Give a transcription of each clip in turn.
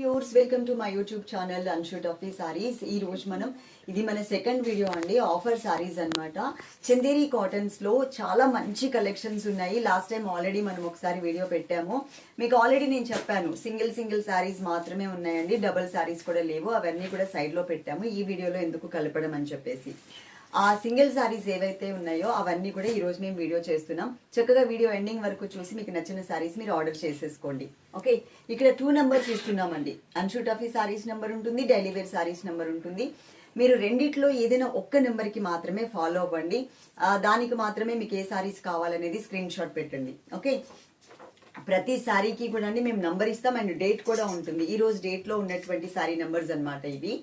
Viewers welcome to my YouTube channel Anshu Tuffy saris ఈ రోజు మనం ఇది మన సెకండ్ వీడియో అండి ఆఫర్ సారీస్ అన్నమాట. చందేరి కాటన్స్లో చాలా మంచి కలెక్షన్స్ ఉన్నాయి. లాస్ట్ టైం ఆల్రెడీ మనం ఒకసారి వీడియో పెట్టాము. మీకు ఆల్రెడీ నేను చెప్పాను సింగిల్ సింగిల్ సారీస్ మాత్రమే ఉన్నాయండి. డబుల్ సారీస్ కూడా లేవు. అవన్నీ కూడా సైడ్లో పెట్టాము. ఈ వీడియోలో ఎందుకు కలపడం అని చెప్పేసి. ఆ సింగిల్ సారీస్ ఏవైతే ఉన్నాయో అవన్నీ కూడా ఈ రోజు మేము వీడియో చేస్తున్నాం. చక్కగా వీడియో ఎండింగ్ వరకు చూసి మీకు నచ్చిన సారీస్ మీరు ఆర్డర్ చేసేసుకోండి. ఓకే? ఇక్కడ టూ నెంబర్స్ ఇస్తున్నామండి. అన్షూట్ ఆఫీ సారీస్ నెంబర్ ఉంటుంది డైలీ వేర్ సారీస్ నెంబర్ ఉంటుంది. మీరు రెండిట్లో ఏదైనా ఒక్క నెంబర్కి మాత్రమే ఫాలో అవ్వండి. దానికి మాత్రమే మీకు ఏ సారీస్ కావాలనేది స్క్రీన్ షాట్ పెట్టండి. ఓకే? ప్రతి శారీకి కూడా అండి మేము నంబర్ ఇస్తాం. అండ్ డేట్ కూడా ఉంటుంది. ఈ రోజు డేట్లో ఉన్నటువంటి శారీ నెంబర్స్ అనమాట ఇవి.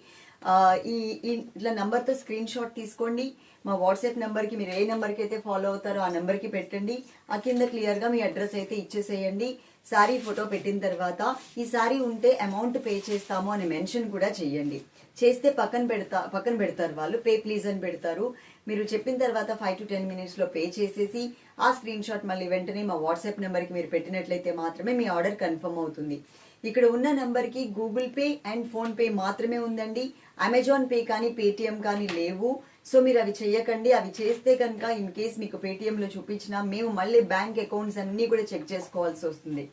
ఈ ఇట్లా నెంబర్తో స్క్రీన్ షాట్ తీసుకోండి. మా వాట్సాప్ నెంబర్కి మీరు ఏ నెంబర్కి అయితే ఫాలో అవుతారో ఆ నెంబర్కి పెట్టండి. ఆ కింద క్లియర్గా మీ అడ్రస్ అయితే ఇచ్చేసేయండి. శారీ ఫోటో పెట్టిన తర్వాత ఈ శారీ ఉంటే అమౌంట్ పే చేస్తాము అని మెన్షన్ కూడా చెయ్యండి చేస్తే పక్కన పెడతా పక్కన పెడతారు వాళ్ళు పే ప్లీజ్ అని పెడతారు. మీరు చెప్పిన తర్వాత ఫైవ్ టు టెన్ మినిట్స్లో పే చేసేసి ఆ స్క్రీన్ షాట్ మళ్ళీ వెంటనే మా వాట్సాప్ నెంబర్కి మీరు పెట్టినట్లయితే మాత్రమే మీ ఆర్డర్ కన్ఫర్మ్ అవుతుంది. ఇక్కడ ఉన్న నెంబర్కి గూగుల్ పే అండ్ ఫోన్పే మాత్రమే ఉందండి. అమెజాన్ పే కానీ పేటిఎం కానీ లేవు. సో మీరు అవి చేయకండి. అవి చేస్తే కనుక ఇన్ కేస్ మీకు పేటిఎంలో చూపించినా మేము మళ్ళీ బ్యాంక్ అకౌంట్స్ అన్నీ కూడా చెక్ చేసుకోవాల్సి వస్తుంది.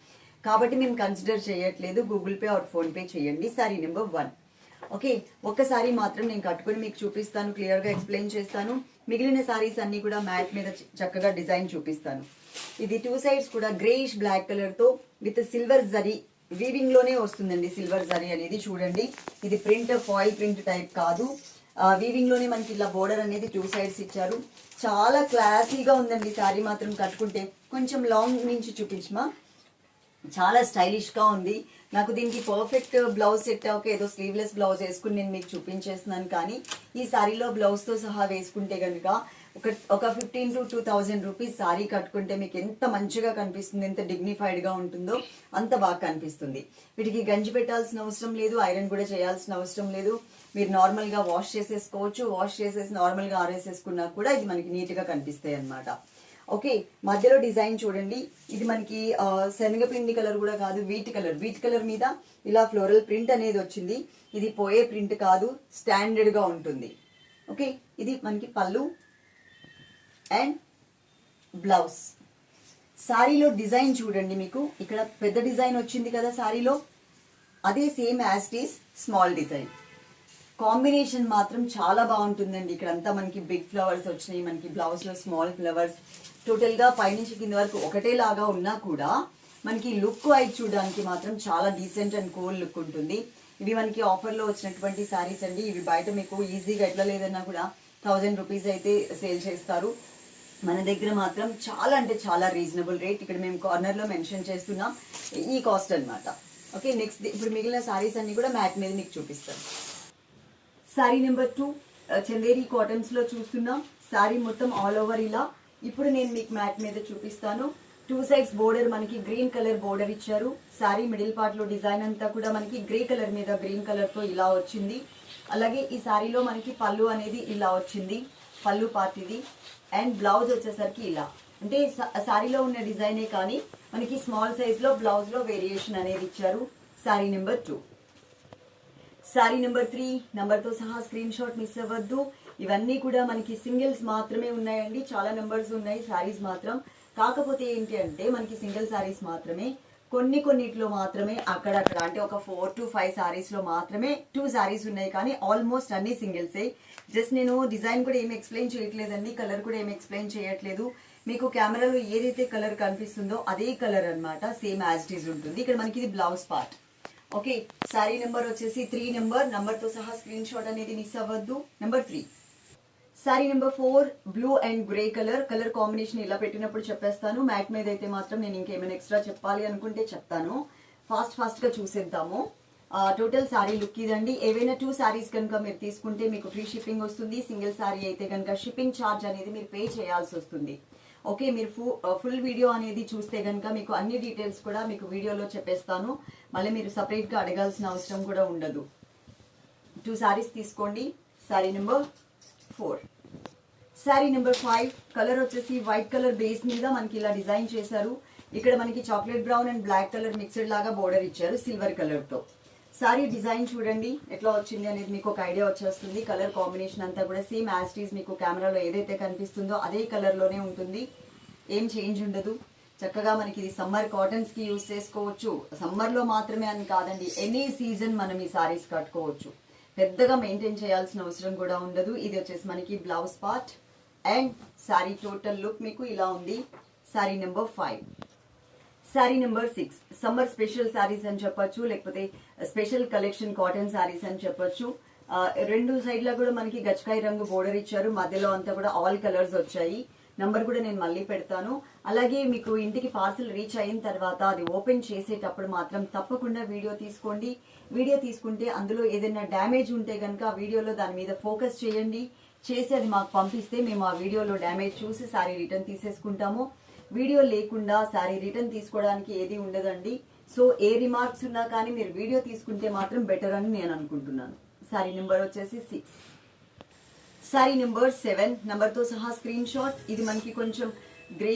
కాబట్టి మేము కన్సిడర్ చేయట్లేదు. Google Pay or PhonePe చేయండి. సారీ నెంబర్ వన్ ఓకే ఒక్కసారి మాత్రం నేను కట్టుకుని మీకు చూపిస్తాను. క్లియర్గా ఎక్స్ప్లెయిన్ చేస్తాను. మిగిలిన సారీస్ అన్నీ కూడా మ్యాట్ మీద చ- చక్కగా డిజైన్ చూపిస్తాను. ఇది టూ సైడ్స్ కూడా గ్రేయిష్ బ్లాక్ కలర్తో విత్ సిల్వర్ జరీ వీవింగ్లోనే వస్తుందండి సిల్వర్ జరీ అనేది చూడండి. ఇది ప్రింట్ ఫాయిల్ ప్రింట్ టైప్ కాదు. వీవింగ్లోనే మనకి ఇలా బోర్డర్ అనేది టూ సైడ్స్ ఇచ్చారు. చాలా క్లాసీగా ఉందండి శారీ మాత్రం కట్టుకుంటే. కొంచెం లాంగ్ నుంచి చూపించమా? చాలా స్టైలిష్గా ఉంది. నాకు దీనికి పర్ఫెక్ట్ బ్లౌజ్ సెట్ ఒక ఏదో స్లీవ్లెస్ బ్లౌజ్ వేసుకుని నేను మీకు చూపించేస్తున్నాను కానీ ఈ శారీలో బ్లౌజ్తో సహా వేసుకుంటే కనుక ఒక ఒక fifteen to two thousand rupees sari కట్టుకుంటే మీకు ఎంత మంచిగా కనిపిస్తుంది ఎంత డిగ్నిఫైడ్గా ఉంటుందో అంత బాగా కనిపిస్తుంది. వీటికి గంజి పెట్టాల్సిన అవసరం లేదు ఐరన్ కూడా చేయాల్సిన అవసరం లేదు. మీరు నార్మల్గా వాష్ చేసేసుకోవచ్చు వాష్ చేసేసి నార్మల్గా ఆరేసేసుకున్నా కూడా ఇది మనకి నీట్గా కనిపిస్తాయి అన్నమాట. ఓకే మధ్యలో డిజైన్ చూడండి. ఇది మనకి శనగపిండి కలర్ కూడా కాదు వీట్ కలర్. వీట్ కలర్ మీద ఇలా ఫ్లోరల్ ప్రింట్ అనేది వచ్చింది. ఇది పోయే ప్రింట్ కాదు స్టాండర్డ్గా ఉంటుంది. ఓకే ఇది మనకి పళ్ళు అండ్ బ్లౌజ్. సారీలో డిజైన్ చూడండి మీకు. ఇక్కడ పెద్ద డిజైన్ వచ్చింది కదా సారీలో. అదే same as is small design. Combination మాత్రం చాలా బాగుంటుందండి. ఇక్కడ అంతా మనకి బిగ్ ఫ్లవర్స్ వచ్చినాయి మనకి బ్లౌజ్లో స్మాల్ ఫ్లవర్స్. టోటల్గా పైనుంచి కింద వరకు ఒకటే లాగా ఉన్నా కూడా మనకి లుక్ వైజ్ చూడడానికి మాత్రం చాలా డీసెంట్ అండ్ కూల్ లుక్ ఉంటుంది. ఇవి మనకి ఆఫర్లో వచ్చినటువంటి శారీస్ అండి. ఇవి బయట మీకు ఈజీగా ఎట్లా లేదన్నా కూడా థౌజండ్ రూపీస్ అయితే సేల్ చేస్తారు. మన దగ్గర మాత్రం చాలా అంటే చాలా రీజనబుల్ రేట్ ఇక్కడ మేము కార్నర్లో మెన్షన్ చేస్తున్నాం ఈ కాస్ట్ అన్నమాట. ఓకే నెక్స్ట్ ఇప్పుడు మిగిలిన శారీస్ అన్ని కూడా మ్యాట్ మీద మీకు చూపిస్తాను శారీ నెంబర్ టూ చందేరి కాటన్స్లో చూస్తున్నాం. శారీ మొత్తం ఆల్ ఓవర్ ఇలా ఇప్పుడు నేను మీకు మ్యాట్ మీద చూపిస్తాను. టూ సైడ్స్ బోర్డర్ మనకి గ్రీన్ కలర్ బోర్డర్ ఇచ్చారు. సారీ మిడిల్ పార్ట్లో డిజైన్ అంతా కూడా మనకి గ్రే కలర్ మీద గ్రీన్ కలర్తో ఇలా వచ్చింది. అలాగే ఈ సారీలో మనకి పళ్ళు అనేది ఇలా వచ్చింది. పళ్ళు పార్ట్ ఇది. అండ్ బ్లౌజ్ వచ్చేసరికి ఇలా. అంటే శారీలో సారీలో ఉన్న డిజైనే కానీ మనకి స్మాల్ సైజ్లో బ్లౌజ్లో వేరియేషన్ అనేది ఇచ్చారు. Sari number two sari number three నెంబర్తో సహా స్క్రీన్ షాట్ మిస్ అవ్వద్దు. ఇవన్నీ కూడా మనకి సింగిల్స్ మాత్రమే ఉన్నాయండి. చాలా నెంబర్స్ ఉన్నాయి సారీస్ మాత్రం. కాకపోతే ఏంటి అంటే మనకి సింగిల్ శారీస్ మాత్రమే కొన్ని కొన్నిట్లో మాత్రమే అక్కడక్కడ అంటే ఒక ఫోర్ టు ఫైవ్ శారీస్లో మాత్రమే టూ శారీస్ ఉన్నాయి కానీ ఆల్మోస్ట్ అన్ని సింగిల్సే. జస్ట్ నేను డిజైన్ కూడా ఏమి ఎక్స్ప్లెయిన్ చేయట్లేదండి కలర్ కూడా ఏమి ఎక్స్ప్లెయిన్ చేయట్లేదు. మీకు కెమెరాలో ఏదైతే కలర్ కనిపిస్తుందో అదే కలర్ అన్నమాట సేమ్ యాజ్ ఇట్ ఈజ్ ఉంటుంది. ఇక్కడ మనకి ఇది blouse part. Okay sari number వచ్చేసి త్రీ నెంబర్. నెంబర్తో సహా స్క్రీన్ షాట్ అనేది మిస్ అవ్వద్దు. Number three. Sari number four blue and grey colour colour combination ఇలా పెట్టినప్పుడు చెప్పేస్తాను. మ్యాట్ మీద అయితే మాత్రం నేను ఇంకేమైనా ఎక్స్ట్రా చెప్పాలి అనుకుంటే చెప్తాను. ఫాస్ట్ ఫాస్ట్గా చూసేద్దాము. టోటల్ సారీ లుక్ ఇదండి. ఏవైనా టూ సారీస్ కనుక మీరు తీసుకుంటే మీకు ఫ్రీ షిప్పింగ్ వస్తుంది. సింగిల్ సారీ అయితే కనుక షిప్పింగ్ ఛార్జ్ అనేది మీరు పే చేయాల్సి వస్తుంది. ఓకే మీరు ఫుల్ వీడియో అనేది చూస్తే కనుక మీకు అన్ని డీటెయిల్స్ కూడా మీకు వీడియోలో చెప్పేస్తాను. మళ్ళీ మీరు సపరేట్గా గా అడగాల్సిన అవసరం కూడా ఉండదు. టూ శారీస్ తీసుకోండి. Sari number four. Sari number five colour వచ్చేసి వైట్ కలర్ బేస్ మీద మనకి ఇలా డిజైన్ చేశారు. ఇక్కడ మనకి chocolate brown and black colour mixed లాగా బోర్డర్ ఇచ్చారు సిల్వర్ కలర్తో శారీ సారీ డిజైన్ చూడండి ఎట్లా వచ్చింది అనేది మీకు ఒక ఐడియా వచ్చేస్తుంది. కలర్ కాంబినేషన్ అంతా కూడా సేమ్ యాస్టీస్ మీకు కెమెరాలో ఏదైతే కనిపిస్తుందో అదే కలర్లోనే ఉంటుంది. ఏం చేంజ్ ఉండదు. చక్కగా మనకి ఇది సమ్మర్ కాటన్స్కి యూజ్ యూస్ చేసుకోవచ్చు. సమ్మర్లో మాత్రమే అని కాదండి ఎనీ సీజన్ మనం ఈ సారీస్ కట్టుకోవచ్చు. పెద్దగా మెయింటైన్ చేయాల్సిన అవసరం కూడా ఉండదు. ఇది వచ్చేసి మనకి blouse part and sari total look మీకు ఇలా ఉంది. Sari number five. Sari number six. Summer special saris అని చెప్పొచ్చు లేకపోతే స్పెషల్ కలెక్షన్ కాటన్ శారీస్ అని చెప్పొచ్చు. రెండు సైడ్ల కూడా మనకి గచ్చకాయ రంగు బోర్డర్ ఇచ్చారు. మధ్యలో అంతా కూడా ఆల్ కలర్స్ వచ్చాయి. నంబర్ కూడా నేను మళ్ళీ పెడతాను. అలాగే మీకు ఇంటికి పార్సిల్ రీచ్ అయిన తర్వాత అది ఓపెన్ చేసేటప్పుడు మాత్రం తప్పకుండా వీడియో తీసుకోండి. వీడియో తీసుకుంటే అందులో ఏదైనా డ్యామేజ్ ఉంటే కనుక ఆ వీడియోలో దాని మీద ఫోకస్ చేయండి. చేసి అది మాకు పంపిస్తే మేము ఆ వీడియోలో డ్యామేజ్ చూసి సారీ రిటర్న్ తీసేసుకుంటాము. వీడియో లేకుండా సారీ రిటర్న్ తీసుకోవడానికి ఏది ఉండదండి. సో ఏ రిమార్క్స్ ఉన్నా కానీ మీరు వీడియో తీసుకుంటే మాత్రం బెటర్ అని నేను అనుకుంటున్నాను. సారీ నెంబర్ వచ్చేసి సిక్స్ సారీ నెంబర్ సెవెన్ నెంబర్తో సహా స్క్రీన్ షాట్ ఇది మనకి కొంచెం గ్రే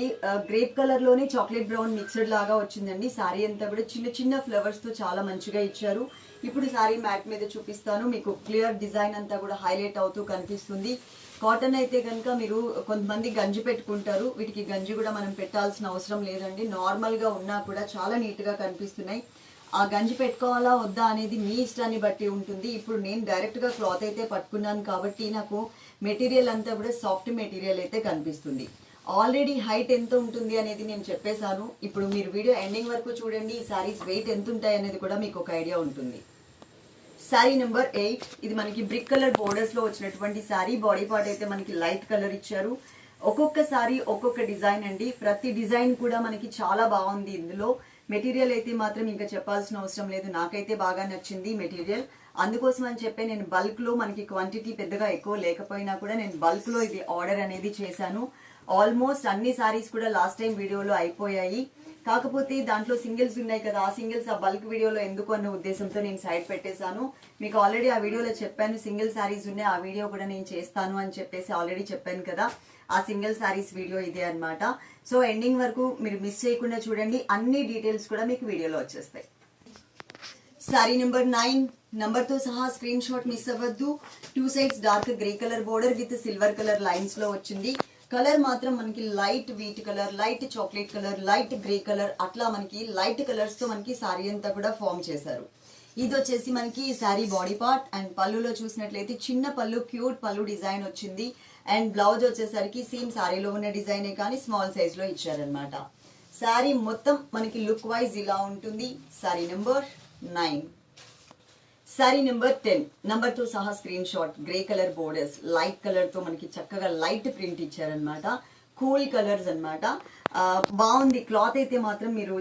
గ్రేప్ కలర్లోనే చాక్లెట్ బ్రౌన్ మిక్స్డ్ లాగా వచ్చిందండి. సారీ అంతా కూడా చిన్న చిన్న ఫ్లవర్స్తో చాలా మంచిగా ఇచ్చారు. ఇప్పుడు శారీ మ్యాట్ మీద చూపిస్తాను. మీకు క్లియర్ డిజైన్ అంతా కూడా హైలైట్ అవుతూ కనిపిస్తుంది. కాటన్ అయితే కనుక మీరు కొంతమంది గంజి పెట్టుకుంటారు. వీటికి గంజి కూడా మనం పెట్టాల్సిన అవసరం లేదండి. నార్మల్గా ఉన్నా కూడా చాలా నీట్గా కనిపిస్తున్నాయి. ఆ గంజి పెట్టుకోవాలా వద్దా అనేది మీ ఇష్టాన్ని బట్టి ఉంటుంది. ఇప్పుడు నేను డైరెక్ట్గా క్లాత్ అయితే పట్టుకున్నాను కాబట్టి నాకు మెటీరియల్ అంతా కూడా సాఫ్ట్ మెటీరియల్ అయితే కనిపిస్తుంది. ఆల్రెడీ హైట్ ఎంత ఉంటుంది అనేది నేను చెప్పేశాను. ఇప్పుడు మీరు వీడియో ఎండింగ్ వరకు చూడండి. ఈ సారీస్ వెయిట్ ఎంత ఉంటాయి అనేది కూడా మీకు ఒక ఐడియా ఉంటుంది. శారీ నెంబర్ ఎయిట్ ఇది మనకి బ్రిక్ కలర్ బోర్డర్స్లో వచ్చినటువంటి శారీ బాడీ పార్ట్ అయితే మనకి లైట్ కలర్ ఇచ్చారు. ఒక్కొక్కసారి ఒక్కొక్క డిజైన్ అండి. ప్రతి డిజైన్ కూడా మనకి చాలా బాగుంది ఇందులో. మెటీరియల్ అయితే మాత్రం ఇంకా చెప్పాల్సిన అవసరం లేదు. నాకైతే బాగా నచ్చింది మెటీరియల్. అందుకోసం అని చెప్పి నేను బల్క్లో మనకి క్వాంటిటీ పెద్దగా ఎక్కువ లేకపోయినా కూడా నేను బల్క్లో ఇది ఆర్డర్ అనేది చేశాను. ఆల్మోస్ట్ అన్ని సారీస్ కూడా లాస్ట్ టైం వీడియోలో అయిపోయాయి. కాకపోతే దాంట్లో సింగిల్స్ ఉన్నాయి కదా. ఆ సింగిల్స్ ఆ బల్క్ వీడియోలో ఎందుకు అన్న ఉద్దేశంతో నేను సైడ్ పెట్టేశాను. మీకు ఆల్రెడీ ఆ వీడియోలో చెప్పాను సింగిల్ సారీస్ ఉన్నాయి. ఆ వీడియో కూడా నేను చేస్తాను అని చెప్పేసి ఆల్రెడీ చెప్పాను కదా. ఆ సింగిల్ శారీస్ వీడియో ఇదే అన్నమాట. సో ఎండింగ్ వరకు మీరు మిస్ చేయకుండా చూడండి. అన్ని డీటెయిల్స్ కూడా మీకు వీడియోలో వచ్చేస్తాయి. సారీ నెంబర్ నైన్ నంబర్తో సహా స్క్రీన్ షాట్ మిస్ అవ్వద్దు. Two sides dark grey colour border with silver colour లైన్స్లో వచ్చింది. కలర్ మాత్రం మనకి light wheat colour light chocolate colour light grey colour అట్లా మనకి లైట్ కలర్స్తో మనకి సారీ అంతా కూడా ఫామ్ చేశారు. ఇది వచ్చేసి మనకి శారీ బాడీ పార్ట్ అండ్ పళ్ళులో చూసినట్లయితే చిన్న పళ్ళు క్యూట్ పళ్ళు డిజైన్ వచ్చింది. అండ్ బ్లౌజ్ వచ్చేసరికి సేమ్ సారీలో ఉన్న డిజైనే కానీ స్మాల్ సైజ్లో ఇచ్చారనమాట శారీ మొత్తం మనకి లుక్ వైజ్ ఇలా ఉంటుంది. Sari number nine sari number ten నెంబర్తో సహా screen shot grey colour borders light కలర్తో మనకి చక్కగా లైట్ ప్రింట్ ఇచ్చారనమాట కూల్ కలర్స్ అనమాట బాగుంది. క్లాత్ అయితే మాత్రం మీరు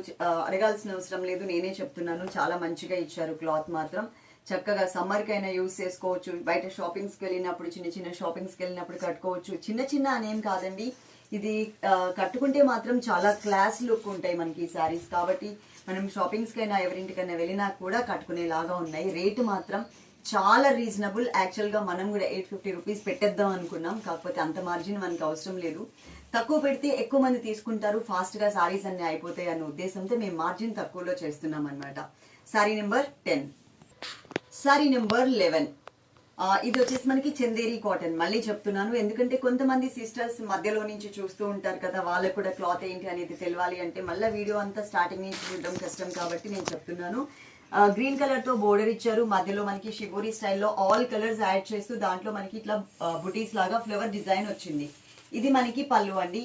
అడగాల్సిన అవసరం లేదు. నేనే చెప్తున్నాను. చాలా మంచిగా ఇచ్చారు క్లాత్ మాత్రం. చక్కగా సమ్మర్కి అయినా యూస్ చేసుకోవచ్చు. బయట షాపింగ్స్కి వెళ్ళినప్పుడు చిన్న చిన్న షాపింగ్స్కి వెళ్ళినప్పుడు కట్టుకోవచ్చు. చిన్న చిన్న అనేం కాదండి. ఇది కట్టుకుంటే మాత్రం చాలా క్లాస్ లుక్ ఉంటాయి మనకి ఈ శారీస్ కాబట్టి మనం షాపింగ్స్కైనా ఎవరింటికైనా వెళ్ళినా కూడా కట్టుకునేలాగా ఉన్నాయి. రేటు మాత్రం చాలా రీజనబుల్ యాక్చువల్గా మనం కూడా ఎయిట్ ఫిఫ్టీ రూపీస్ పెట్టేద్దాం అనుకున్నాం. కాకపోతే అంత మార్జిన్ మనకి అవసరం లేదు. తక్కువ పెడితే ఎక్కువ మంది తీసుకుంటారు. ఫాస్ట్గా శారీస్ సారీస్ అన్ని అయిపోతాయి అన్న ఉద్దేశంతో మేము మార్జిన్ తక్కువలో చేస్తున్నాం అనమాట sari number ten sari number eleven. ఇది వచ్చేసి మనకి చందేరి కాటన్. మళ్ళీ చెప్తున్నాను ఎందుకంటే కొంతమంది సిస్టర్స్ మధ్యలో నుంచి చూస్తూ ఉంటారు కదా వాళ్ళకు కూడా క్లాత్ ఏంటి అనేది తెలియాలి అంటే మళ్ళీ వీడియో అంతా స్టార్టింగ్ నుంచి చూడడం కష్టం కాబట్టి నేను చెప్తున్నాను. గ్రీన్ కలర్తో బోర్డర్ ఇచ్చారు. మధ్యలో మనకి షిబోరి స్టైల్లో ఆల్ కలర్స్ యాడ్ చేస్తూ దాంట్లో మనకి ఇట్లా బుటీస్ లాగా ఫ్లవర్ డిజైన్ వచ్చింది. ఇది మనకి పళ్ళు అండి.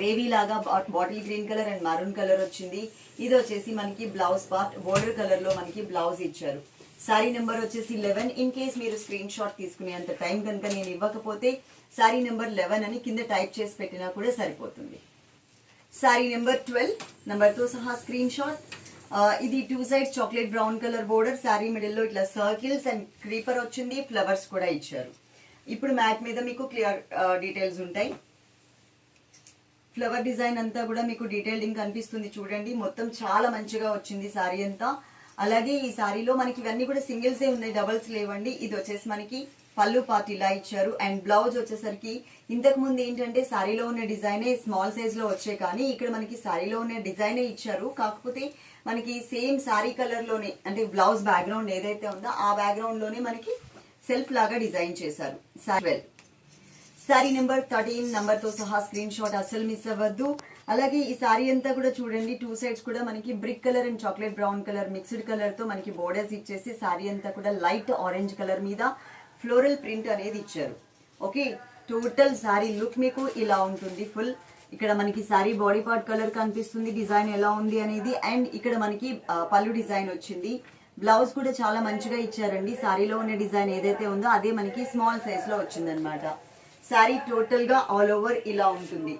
వేవీ లాగా bottle green colour and maroon colour వచ్చింది. ఇది వచ్చేసి మనకి బ్లౌజ్ పార్ట్. బోర్డర్ కలర్లో మనకి బ్లౌజ్ ఇచ్చారు. శారీ నెంబర్ వచ్చేసి లెవెన్ ఇన్ కేస్ మీరు స్క్రీన్ షాట్ తీసుకునేంత టైం కనుక నేను ఇవ్వకపోతే శారీ నెంబర్ లెవెన్ అని కింద టైప్ చేసి పెట్టినా కూడా సరిపోతుంది. శారీ నెంబర్ ట్వెల్వ్ నెంబర్తో సహా స్క్రీన్ షాట్ ఇది two sides chocolate brown colour border sari మిడిల్లో ఇట్లా సర్కిల్స్ అండ్ క్రీపర్ వచ్చింది. ఫ్లవర్స్ కూడా ఇచ్చారు. ఇప్పుడు మ్యాట్ మీద మీకు క్లియర్ డీటెయిల్స్ ఉంటాయి. ఫ్లవర్ డిజైన్ అంతా కూడా మీకు డీటెయిలింగ్ కనిపిస్తుంది చూడండి. మొత్తం చాలా మంచిగా వచ్చింది శారీ అంతా. అలాగే ఈ సారీలో మనకి ఇవన్నీ కూడా సింగిల్సే ఉన్నాయి డబల్స్ లేవండి. ఇది వచ్చేసి మనకి పళ్ళు పార్ట్ ఇలా ఇచ్చారు. అండ్ బ్లౌజ్ వచ్చేసరికి ఇంతకు ముందు ఏంటంటే సారీలో ఉన్న డిజైనే స్మాల్ సైజ్లో వచ్చాయి కానీ ఇక్కడ మనకి సారీలో ఉన్న డిజైనే ఇచ్చారు. కాకపోతే మనకి సేమ్ సారీ కలర్లోనే అంటే బ్లౌజ్ బ్యాక్గ్రౌండ్ ఏదైతే ఉందో ఆ బ్యాక్గ్రౌండ్లోనే మనకి సెల్ఫ్ లాగా డిజైన్ చేశారు. సారీ సారీ నెంబర్ థర్టీన్ నంబర్తో సహా స్క్రీన్ షాట్ అస్సలు మిస్ అవ్వద్దు. అలాగే ఈ సారీ అంతా కూడా చూడండి టూ సైడ్స్ కూడా మనకి brick colour and chocolate brown colour mixed కలర్తో మనకి బోర్డర్స్ ఇచ్చేసి సారీ అంతా కూడా లైట్ ఆరెంజ్ కలర్ మీద ఫ్లోరల్ ప్రింట్ అనేది ఇచ్చారు. ఓకే టోటల్ సారీ లుక్ మీకు ఇలా ఉంటుంది ఫుల్ ఇక్కడ మనకి సారీ బాడీ పార్ట్ కలర్ కనిపిస్తుంది డిజైన్ ఎలా ఉంది అనేది. అండ్ ఇక్కడ మనకి పళ్ళు డిజైన్ వచ్చింది. బ్లౌజ్ కూడా చాలా మంచిగా ఇచ్చారండి. సారీలో ఉన్న డిజైన్ ఏదైతే ఉందో అదే మనకి స్మాల్ సైజ్లో వచ్చిందనమాట. సారీ టోటల్గా ఆల్ ఓవర్ ఇలా ఉంటుంది.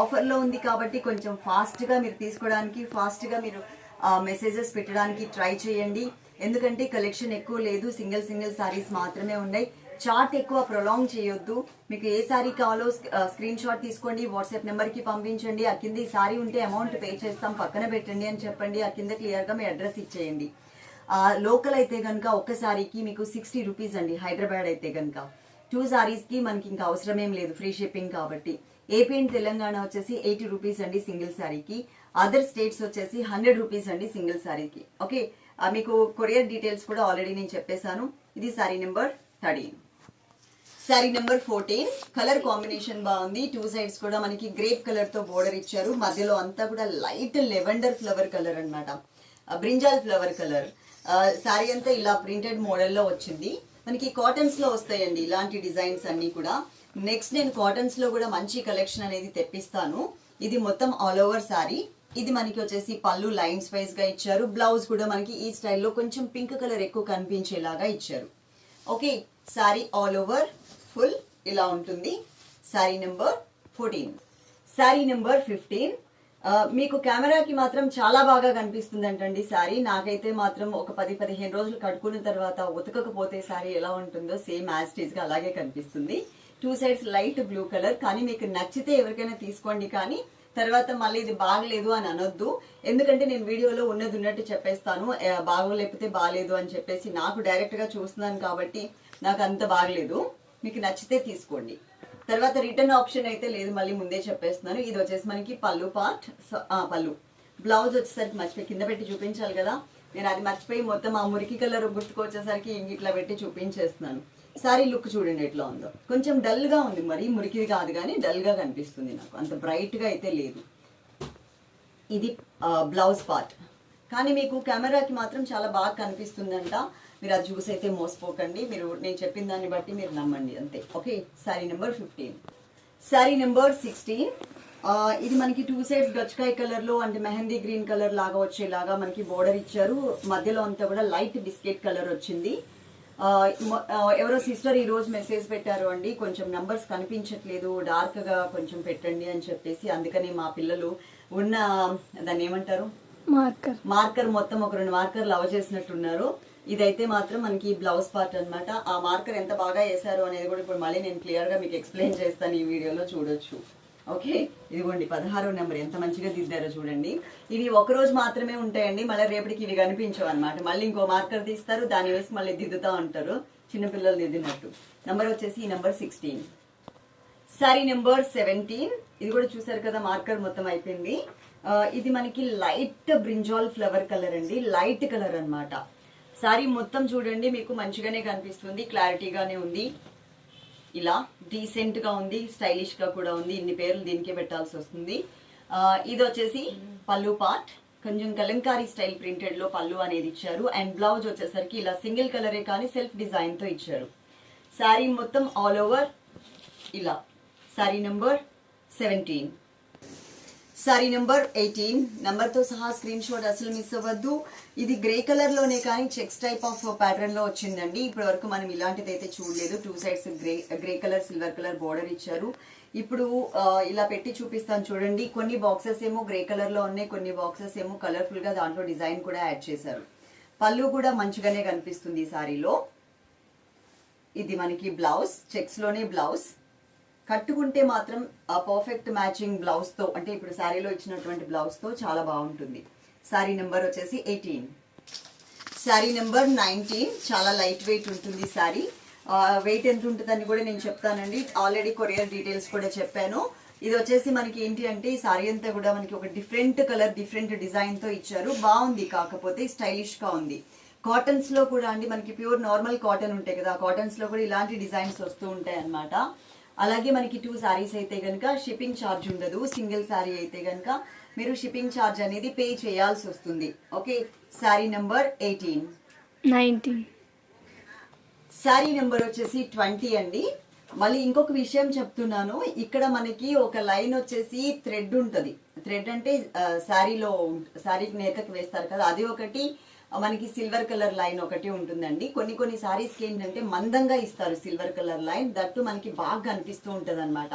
ఆఫర్లో ఉంది కాబట్టి కొంచెం ఫాస్ట్గా మీరు తీసుకోవడానికి ఫాస్ట్గా మీరు మెసేజెస్ పెట్టడానికి ట్రై చేయండి. ఎందుకంటే కలెక్షన్ ఎక్కువ లేదు సింగిల్ సింగిల్ సారీస్ మాత్రమే ఉన్నాయి. చార్ట్ ఎక్కువ ప్రొలాంగ్ చేయొద్దు. మీకు ఏ సారీ కావాలో స్క్రీన్ షాట్ తీసుకోండి వాట్సాప్ నెంబర్కి పంపించండి. ఆ కింద ఈ సారీ ఉంటే అమౌంట్ పే చేస్తాం పక్కన పెట్టండి అని చెప్పండి. ఆ కింద క్లియర్గా మీ అడ్రస్ ఇచ్చేయండి. లోకల్ అయితే కనుక ఒక్క సారీకి మీకు సిక్స్టీ రూపీస్ అండి హైదరాబాద్ అయితే కనుక టూ శారీస్కి మనకి ఇంకా అవసరమేం లేదు ఫ్రీ షిప్పింగ్ కాబట్టి ఏపీ అండ్ తెలంగాణ వచ్చేసి ఎయిటీ రూపీస్ అండి సింగిల్ శారీకి అదర్ స్టేట్స్ వచ్చేసి హండ్రెడ్ రూపీస్ అండి సింగిల్ శారీకి ఓకే మీకు కొరియర్ డీటెయిల్స్ కూడా ఆల్రెడీ నేను చెప్పేశాను ఇది sari number thirteen sari number fourteen colour combination బాగుంది టూ సైడ్స్ కూడా మనకి గ్రేప్ కలర్తో బోర్డర్ ఇచ్చారు మధ్యలో అంతా కూడా లైట్ లెవెండర్ ఫ్లవర్ కలర్ అనమాట బ్రింజాల్ ఫ్లవర్ కలర్ శారీ అంతా ఇలా ప్రింటెడ్ మోడల్లో వచ్చింది మనకి కాటన్స్లో వస్తాయండి. ఇలాంటి డిజైన్స్ అన్ని కూడా. నెక్స్ట్ నేను కాటన్స్లో కూడా మంచి కలెక్షన్ అనేది తెప్పిస్తాను. ఇది మొత్తం ఆల్ ఓవర్ సారీ ఇది మనకి వచ్చేసి పళ్ళు లైన్స్ వైజ్గా ఇచ్చారు. బ్లౌజ్ కూడా మనకి ఈ స్టైల్లో కొంచెం పింక్ కలర్ ఎక్కువ కనిపించేలాగా ఇచ్చారు. Okay sari all over full ఇలా ఉంటుంది. Sari number fourteen sari number fifteen మీకు కెమెరాకి మాత్రం చాలా బాగా కనిపిస్తుంది అంటండి సారీ. నాకైతే మాత్రం ఒక పది పదిహేను రోజులు కట్టుకున్న తర్వాత ఉతకకపోతే సారీ ఎలా ఉంటుందో సేమ్ యాజ్గా అలాగే కనిపిస్తుంది. Two sides light blue colour కానీ మీకు నచ్చితే ఎవరికైనా తీసుకోండి. కానీ తర్వాత మళ్ళీ ఇది బాగలేదు అని అనొద్దు. ఎందుకంటే నేను వీడియోలో ఉన్నది ఉన్నట్టు చెప్పేస్తాను. బాగోలేకపోతే బాగలేదు అని చెప్పేసి నాకు డైరెక్ట్గా చూస్తున్నాను కాబట్టి నాకు అంత బాగలేదు. మీకు నచ్చితే తీసుకోండి. తర్వాత రిటర్న్ ఆప్షన్ అయితే లేదు మళ్ళీ ముందే చెప్పేస్తున్నాను ఇది వచ్చేసి మనకి పళ్ళు పార్ట్. పళ్ళు. బ్లౌజ్ వచ్చేసరికి మర్చిపోయి కింద పెట్టి చూపించాలి కదా. నేను అది మర్చిపోయి మొత్తం ఆ మురికి కలర్ గుర్తుకొచ్చేసరికి ఇంక ఇట్లా పెట్టి చూపించేస్తున్నాను. సారీ లుక్ చూడండి ఎట్లా ఉందో. కొంచెం డల్గా ఉంది మరి మురికిది కాదు కానీ డల్గా కనిపిస్తుంది నాకు. అంత బ్రైట్గా అయితే లేదు. ఇది బ్లౌజ్ పార్ట్. కానీ మీకు కెమెరాకి మాత్రం చాలా బాగా కనిపిస్తుందంట. మీరు అది చూసి అయితే మోసపోకండి. మీరు నేను చెప్పిన దాన్ని బట్టి మీరు నమ్మండి అంతే. Okay? Sari number fifteen. Sari number sixteen. ఇది మనకి టూ సైడ్స్ గచ్చకాయ కలర్లో అంటే మెహందీ గ్రీన్ కలర్ లాగా వచ్చేలాగా మనకి బోర్డర్ ఇచ్చారు. మధ్యలో అంతా కూడా లైట్ బిస్కెట్ కలర్ వచ్చింది. ఆ, ఆ, ఎవరో సిస్టర్ ఈ రోజు మెసేజ్ పెట్టారు అండి కొంచెం నంబర్స్ కనిపించట్లేదు డార్క్గా కొంచెం పెట్టండి అని చెప్పేసి. అందుకని మా పిల్లలు ఉన్న దాన్ని ఏమంటారు? మార్కర్. మార్కర్ మొత్తం ఒక రెండు మార్కర్లు అవ చేసినట్టున్నారు. ఇదైతే మాత్రం మనకి బ్లౌజ్ పార్ట్ అనమాట ఆ మార్కర్ ఎంత బాగా వేశారు అనేది కూడా ఇప్పుడు మళ్ళీ నేను క్లియర్గా మీకు ఎక్స్ప్లెయిన్ చేస్తాను ఈ వీడియోలో చూడొచ్చు. ఓకే ఇదిగోండి పదహారో నెంబర్ ఎంత మంచిగా దిద్దారో చూడండి. ఇవి ఒక రోజు మాత్రమే ఉంటాయండి. మళ్ళీ రేపటికి ఇవి కనిపించవు అనమాట మళ్ళీ ఇంకో మార్కర్ తీస్తారు. దాన్ని వేసి మళ్ళీ దిద్దుతా ఉంటారు. చిన్నపిల్లలు దిద్దినట్టు. నెంబర్ వచ్చేసి ఈ number sixteen sari number seventeen ఇది కూడా చూసారు కదా మార్కర్ మొత్తం అయిపోయింది. ఇది మనకి లైట్ బ్రింజాల్ ఫ్లవర్ కలర్ అండి. లైట్ కలర్ అనమాట శారీ మొత్తం చూడండి మీకు మంచిగానే కనిపిస్తుంది క్లారిటీగానే ఉంది. ఇలా డీసెంట్గా ఉంది స్టైలిష్గా కూడా ఉంది ఇన్ని పేర్లు దీనికే పెట్టాల్సి వస్తుంది. ఇది వచ్చేసి పళ్ళు పార్ట్ కొంచెం కలంకారీ స్టైల్ ప్రింటెడ్లో పళ్ళు అనేది ఇచ్చారు. అండ్ బ్లౌజ్ వచ్చేసరికి ఇలా సింగిల్ కలరే కానీ సెల్ఫ్ డిజైన్తో ఇచ్చారు. శారీ మొత్తం ఆల్ ఓవర్ ఇలా sari number seventeen sari number eighteen నెంబర్తో సహా స్క్రీన్ షాట్ అసలు మిస్ అవ్వద్దు. ఇది గ్రే కలర్లోనే కానీ చెక్స్ టైప్ ఆఫ్ ప్యాటర్న్లో వచ్చిందండి. ఇప్పటి వరకు మనం ఇలాంటిది అయితే చూడలేదు. Two sides grey grey colour silver colour border ఇచ్చారు. ఇప్పుడు ఇలా పెట్టి చూపిస్తాను చూడండి. కొన్ని బాక్సెస్ ఏమో గ్రే కలర్లో ఉన్నాయి. కొన్ని బాక్సెస్ ఏమో కలర్ఫుల్గా దాంట్లో డిజైన్ కూడా యాడ్ చేశారు. పళ్ళు కూడా మంచిగానే కనిపిస్తుంది ఈ సారీలో. ఇది మనకి బ్లౌజ్ చెక్స్లోనే బ్లౌజ్ కట్టుకుంటే మాత్రం ఆ పర్ఫెక్ట్ మ్యాచింగ్ బ్లౌజ్తో అంటే ఇప్పుడు శారీలో ఇచ్చినటువంటి బ్లౌజ్తో చాలా బాగుంటుంది. శారీ నెంబర్ వచ్చేసి ఎయిటీన్ శారీ నెంబర్ నైన్టీన్ చాలా లైట్ వెయిట్ ఉంటుంది శారీ వెయిట్ ఎంత ఉంటుందని కూడా నేను చెప్తానండి. ఆల్రెడీ కొరియర్ డీటెయిల్స్ కూడా చెప్పాను. ఇది వచ్చేసి మనకి ఏంటి అంటే ఈ సారీ అంతా కూడా మనకి ఒక డిఫరెంట్ కలర్ డిఫరెంట్ డిజైన్తో ఇచ్చారు. బాగుంది కాకపోతే స్టైలిష్గా ఉంది. కాటన్స్లో కూడా అండి మనకి ప్యూర్ నార్మల్ కాటన్ ఉంటాయి కదా. కాటన్స్లో కూడా ఇలాంటి డిజైన్స్ వస్తూ ఉంటాయి అన్నమాట అలాగే మనకి టూ సారీస్ అయితే కనుక షిప్పింగ్ ఛార్జ్ ఉండదు సింగిల్ సారీ అయితే కనుక మీరు షిప్పింగ్ ఛార్జ్ అనేది పే చేయాల్సి వస్తుంది. Okay sari number eighteen nineteen sari number వచ్చేసి ట్వంటీ అండి. మళ్ళీ ఇంకొక విషయం చెప్తున్నాను. ఇక్కడ మనకి ఒక లైన్ వచ్చేసి థ్రెడ్ ఉంటది. థ్రెడ్ అంటే శారీలో శారీకి నేతకు వేస్తారు కదా అది ఒకటి. మనకి సిల్వర్ కలర్ లైన్ ఒకటి ఉంటుందండి. కొన్ని కొన్ని శారీస్కి ఏంటంటే మందంగా ఇస్తారు సిల్వర్ కలర్ లైన్. దట్టు మనకి బాగా కనిపిస్తూ ఉంటుంది అనమాట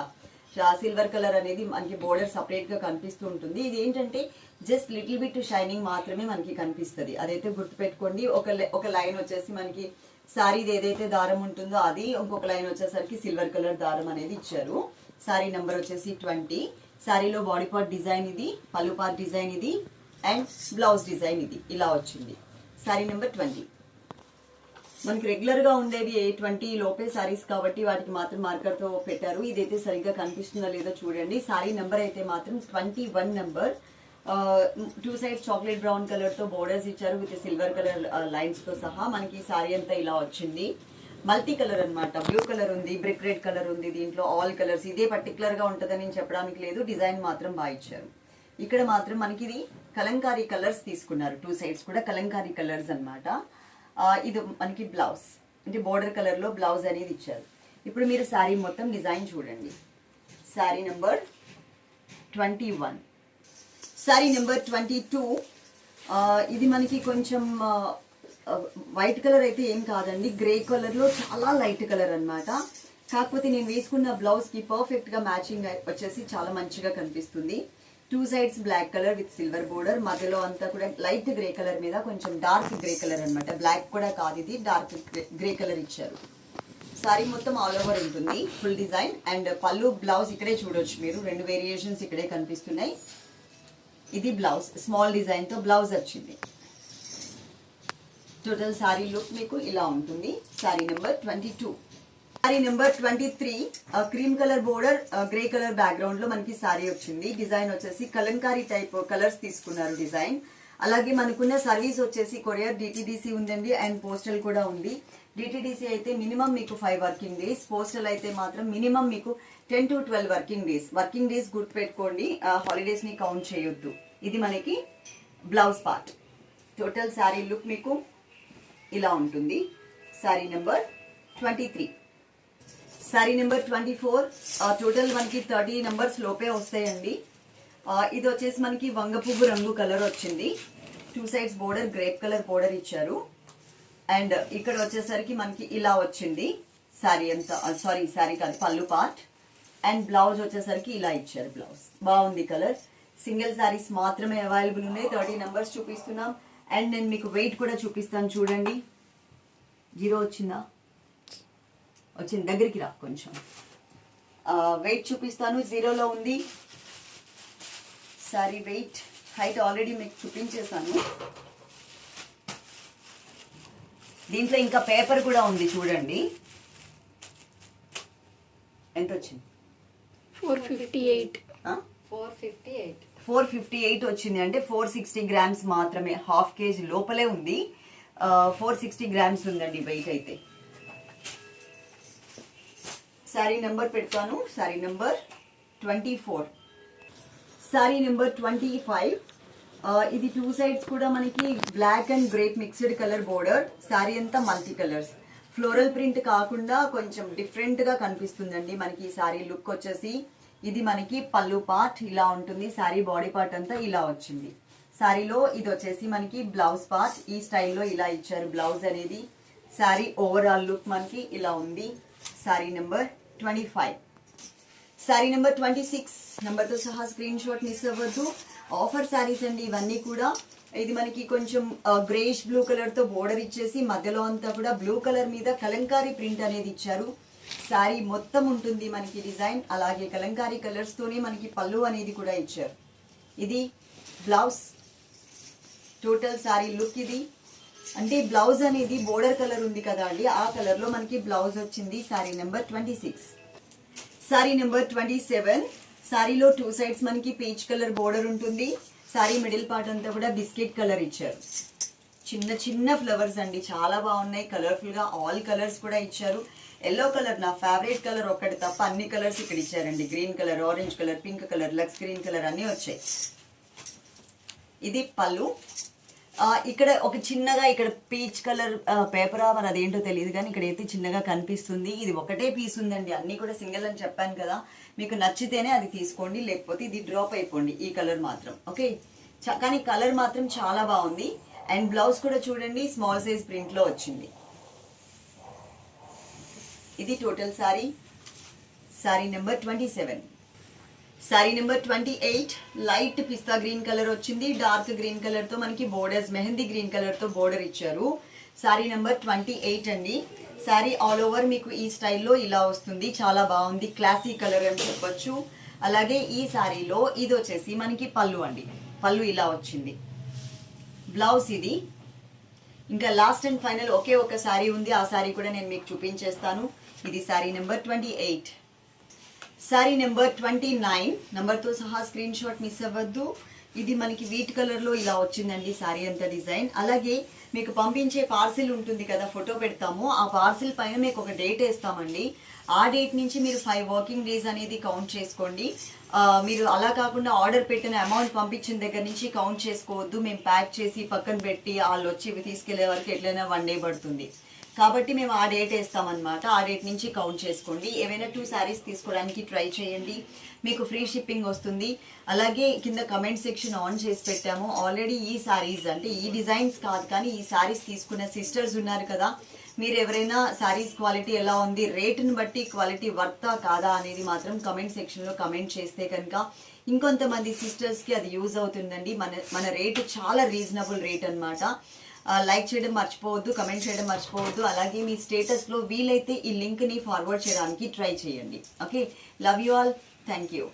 సిల్వర్ కలర్ అనేది మనకి బోర్డర్ సపరేట్గా కనిపిస్తూ ఉంటుంది. ఇది ఏంటంటే జస్ట్ లిటిల్ బిట్ షైనింగ్ మాత్రమే మనకి కనిపిస్తుంది. అదైతే గుర్తుపెట్టుకోండి. ఒక లై- ఒక లైన్ వచ్చేసి మనకి సారీది ఏదైతే దారం ఉంటుందో అది ఇంకొక లైన్ వచ్చేసరికి సిల్వర్ కలర్ దారం అనేది ఇచ్చారు. సారీ నెంబర్ వచ్చేసి ట్వంటీ. సారీలో బాడీ పార్ట్ డిజైన్ ఇది పళ్ళు పార్ట్ డిజైన్ ఇది. అండ్ బ్లౌజ్ డిజైన్ ఇది. ఇలా వచ్చింది. శారీ నెంబర్ ట్వంటీ మనకి రెగ్యులర్గా ఉండేది ఉండేవి ఏ ట్వంటీ లోపే శారీస్ కాబట్టి వాటికి మాత్రం మార్కర్తో పెట్టారు. ఇదైతే సరిగ్గా కనిపిస్తుందో లేదో చూడండి. సారీ నెంబర్ అయితే మాత్రం twenty one number two sides chocolate brown కలర్తో బోర్డర్స్ ఇచ్చారు. విత్ సిల్వర్ కలర్ లైన్స్తో సహా మనకి శారీ అంతా ఇలా వచ్చింది. మల్టీ కలర్ అన్నమాట. బ్లూ కలర్ ఉంది బ్రిక్ రెడ్ కలర్ ఉంది దీంట్లో. ఆల్ కలర్స్ ఇదే పర్టికులర్గా ఉంటుందని చెప్పడానికి లేదు. డిజైన్ మాత్రం బాగా ఇచ్చారు. ఇక్కడ మాత్రం మనకి ఇది కలంకారీ కలర్స్ తీసుకున్నారు. టూ సైడ్స్ కూడా కలంకారీ కలర్స్ అన్నమాట. ఇది మనకి బ్లౌజ్. అంటే బోర్డర్ కలర్లో బ్లౌజ్ అనేది ఇచ్చారు. ఇప్పుడు మీరు శారీ మొత్తం డిజైన్ చూడండి. Sari number twenty one. Sari number twenty two ఇది మనకి కొంచెం వైట్ కలర్ అయితే ఏం కాదండి. గ్రే కలర్లో చాలా లైట్ కలర్ అన్నమాట. కాకపోతే నేను వేసుకున్న బ్లౌజ్కి పర్ఫెక్ట్గా మ్యాచింగ్ వచ్చేసి చాలా మంచిగా కనిపిస్తుంది. Two sides black colour with silver border మధ్యలో అంతా కూడా లైట్ గ్రే కలర్ మీద కొంచెం డార్క్ గ్రే కలర్ అనమాట బ్లాక్ కూడా కాదు ఇది డార్క్ గ్రే కలర్ ఇచ్చారు. సారీ మొత్తం ఆల్ ఓవర్ ఉంటుంది ఫుల్ డిజైన్ అండ్ పళ్ళు బ్లౌజ్ ఇక్కడే చూడొచ్చు మీరు. రెండు వేరియేషన్స్ ఇక్కడే కనిపిస్తున్నాయి. ఇది బ్లౌజ్ స్మాల్ డిజైన్తో బ్లౌజ్ వచ్చింది. టోటల్ సారీ లుక్ మీకు ఇలా ఉంటుంది. Sari number twenty two sari number twenty three cream colour border grey colour బ్యాక్గ్రౌండ్లో మనకి సారీ వచ్చింది. డిజైన్ వచ్చేసి కలంకారీ టైప్ కలర్స్ తీసుకున్నారు డిజైన్ అలాగే మనకున్న సర్వీస్ వచ్చేసి కొరియర్ డిటిడిసి ఉందండి అండ్ పోస్టల్ కూడా ఉంది. డిటిడిసి అయితే మినిమం మీకు ఫైవ్ వర్కింగ్ డేస్ పోస్టల్ అయితే మాత్రం మినిమం మీకు ten to twelve working days working days గుర్తుపెట్టుకోండి హాలిడేస్ని కౌంట్ చేయొద్దు. ఇది మనకి blouse part total sari look మీకు ఇలా ఉంటుంది. Sari number twenty three sari number twenty four total మనకి థర్టీ నెంబర్స్ లోపే వస్తాయండి. ఇది వచ్చేసి మనకి వంగ పువ్వు రంగు కలర్ వచ్చింది. Two sides border grape colour border ఇచ్చారు. అండ్ ఇక్కడ వచ్చేసరికి మనకి ఇలా వచ్చింది. శారీ అంతా సారీ శారీ కాదు పళ్ళు పార్ట్ అండ్ బ్లౌజ్ వచ్చేసరికి ఇలా ఇచ్చారు బ్లౌజ్ బాగుంది కలర్. సింగిల్ శారీస్ మాత్రమే అవైలబుల్ ఉన్నాయి. థర్టీ నెంబర్స్ చూపిస్తున్నాం. అండ్ నేను మీకు వెయిట్ కూడా చూపిస్తాను చూడండి. జీరో వచ్చిందా? వచ్చింది దగ్గరికి రా కొంచెం. వెయిట్ చూపిస్తాను. జీరోలో ఉంది. సారీ వెయిట్ హైట్ ఆల్రెడీ మీకు చూపించేశాను. దీంట్లో ఇంకా పేపర్ కూడా ఉంది చూడండి. ఎంత వచ్చింది four fifty eight. Four fifty eight. Four fifty eight వచ్చింది. అంటే ఫోర్ సిక్స్టీ గ్రామ్స్ మాత్రమే. హాఫ్ కేజీ లోపలే ఉంది. ఫోర్ సిక్స్టీ గ్రామ్స్ ఉందండి వెయిట్ అయితే. శారీ నెంబర్ పెడతాను. Sari number twenty four sari number twenty five ఇది టూ సైడ్స్ కూడా మనకి black and grape mixed colour border sari అంతా మల్టీ కలర్స్ ఫ్లోరల్ ప్రింట్ కాకుండా కొంచెం డిఫరెంట్గా కనిపిస్తుందండి మనకి ఈ శారీ లుక్ వచ్చేసి. ఇది మనకి పళ్ళు పార్ట్ ఇలా ఉంటుంది. శారీ బాడీ పార్ట్ అంతా ఇలా వచ్చింది. శారీలో ఇది వచ్చేసి మనకి బ్లౌజ్ పార్ట్ ఈ స్టైల్లో ఇలా ఇచ్చారు బ్లౌజ్ అనేది. శారీ ఓవరాల్ లుక్ మనకి ఇలా ఉంది. Sari number twenty five sari number twenty six నెంబర్తో సహా స్క్రీన్ షాట్ మిస్ అవ్వద్దు. ఆఫర్ శారీస్ అండి ఇవన్నీ కూడా. ఇది మనకి కొంచెం గ్రేష్ బ్లూ కలర్తో బోర్డర్ ఇచ్చేసి మధ్యలో అంతా కూడా బ్లూ కలర్ మీద కలంకారీ ప్రింట్ అనేది ఇచ్చారు. శారీ మొత్తం ఉంటుంది మనకి డిజైన్ అలాగే కలంకారీ కలర్స్తోనే మనకి పళ్ళు అనేది కూడా ఇచ్చారు. ఇది బ్లౌజ్ టోటల్ శారీ లుక్ ఇది. అంటే బ్లౌజ్ అనేది బోర్డర్ కలర్ ఉంది కదా అండి ఆ కలర్లో మనకి బ్లౌజ్ వచ్చింది sari number twenty six. Sari number twenty seven. సారీలో టూ సైడ్స్ మనకి పీచ్ కలర్ బోర్డర్ ఉంటుంది. సారీ మిడిల్ పార్ట్ అంతా కూడా బిస్కెట్ కలర్ ఇచ్చారు. చిన్న చిన్న ఫ్లవర్స్ అండి చాలా బాగున్నాయి. కలర్ఫుల్గా ఆల్ కలర్స్ కూడా ఇచ్చారు. ఎల్లో కలర్ నా ఫేవరెట్ కలర్ ఒకటి తప్ప అన్ని కలర్స్ ఇక్కడ ఇచ్చారండి. Green colour orange colour pink colour Lux green colour అన్ని వచ్చాయి. ఇది పళ్ళు. ఇక్కడ ఒక చిన్నగా ఇక్కడ పీచ్ కలర్ పేపరా మరి అదేంటో తెలియదు కానీ ఇక్కడ అయితే చిన్నగా కనిపిస్తుంది. ఇది ఒకటే పీస్ ఉందండి. అన్నీ కూడా సింగిల్ అని చెప్పాను కదా. మీకు నచ్చితేనే అది తీసుకోండి లేకపోతే ఇది డ్రాప్ అయిపోండి ఈ కలర్ మాత్రం. ఓకే చ- కానీ కలర్ మాత్రం చాలా బాగుంది. అండ్ బ్లౌజ్ కూడా చూడండి స్మాల్ సైజ్ ప్రింట్లో వచ్చింది. ఇది total sari sari number twenty seven sari number twenty eight light పిస్తా గ్రీన్ కలర్ వచ్చింది. డార్క్ గ్రీన్ కలర్తో మనకి బోర్డర్స్ మెహందీ గ్రీన్ కలర్తో బోర్డర్ ఇచ్చారు. శారీ నెంబర్ ట్వంటీ ఎయిట్ అండి. శారీ ఆల్ ఓవర్ మీకు ఈ స్టైల్లో ఇలా వస్తుంది. చాలా బాగుంది. క్లాసీ కలర్ అని చెప్పొచ్చు. అలాగే ఈ శారీలో ఇది వచ్చేసి మనకి పళ్ళు అండి. పళ్ళు ఇలా వచ్చింది. బ్లౌజ్ ఇది. ఇంకా లాస్ట్ అండ్ ఫైనల్ ఒకే ఒక శారీ ఉంది. ఆ శారీ కూడా నేను మీకు చూపించేస్తాను. ఇది sari number twenty eight sari number twenty nine నెంబర్తో సహా స్క్రీన్ షాట్ మిస్ అవ్వద్దు. ఇది మనకి వీట్ కలర్లో ఇలా వచ్చిందండి సారీ అంతా డిజైన్ అలాగే మీకు పంపించే పార్సిల్ ఉంటుంది కదా ఫోటో పెడతాము. ఆ పార్సిల్ పైన మీకు ఒక డేట్ వేస్తామండి. ఆ డేట్ నుంచి మీరు ఫైవ్ వర్కింగ్ డేస్ అనేది కౌంట్ చేసుకోండి. మీరు అలా కాకుండా ఆర్డర్ పెట్టిన అమౌంట్ పంపించిన దగ్గర నుంచి కౌంట్ చేసుకోవద్దు. మేము ప్యాక్ చేసి పక్కన పెట్టి వాళ్ళు వచ్చి తీసుకెళ్ళే వరకు ఎట్లయినా వన్ డే పడుతుంది. కాబట్టి మేము ఆ డేట్ వేస్తామన్నమాట. ఆ డేట్ నుంచి కౌంట్ చేసుకోండి. ఏవైనా టూ శారీస్ తీసుకోవడానికి ట్రై చేయండి. మీకు ఫ్రీ షిప్పింగ్ వస్తుంది. అలాగే కింద కమెంట్ సెక్షన్ ఆన్ చేసి పెట్టాము. ఆల్రెడీ ఈ శారీస్ అంటే ఈ డిజైన్స్ కాదు కానీ ఈ శారీస్ తీసుకున్న సిస్టర్స్ ఉన్నారు కదా. మీరు ఎవరైనా శారీస్ క్వాలిటీ ఎలా ఉంది రేటుని బట్టి క్వాలిటీ వర్తా కాదా అనేది మాత్రం కమెంట్ సెక్షన్లో కమెంట్ చేస్తే కనుక ఇంకొంతమంది సిస్టర్స్కి అది యూజ్ అవుతుందండి. మన మన రేటు చాలా రీజనబుల్ రేట్ అనమాట లైక్ చేయడం మర్చిపోవద్దు కమెంట్ చేయడం మర్చిపోవద్దు. అలాగే మీ స్టేటస్లో వీలైతే ఈ లింక్ని ఫార్వర్డ్ చేయడానికి ట్రై చేయండి. Okay love you all thank you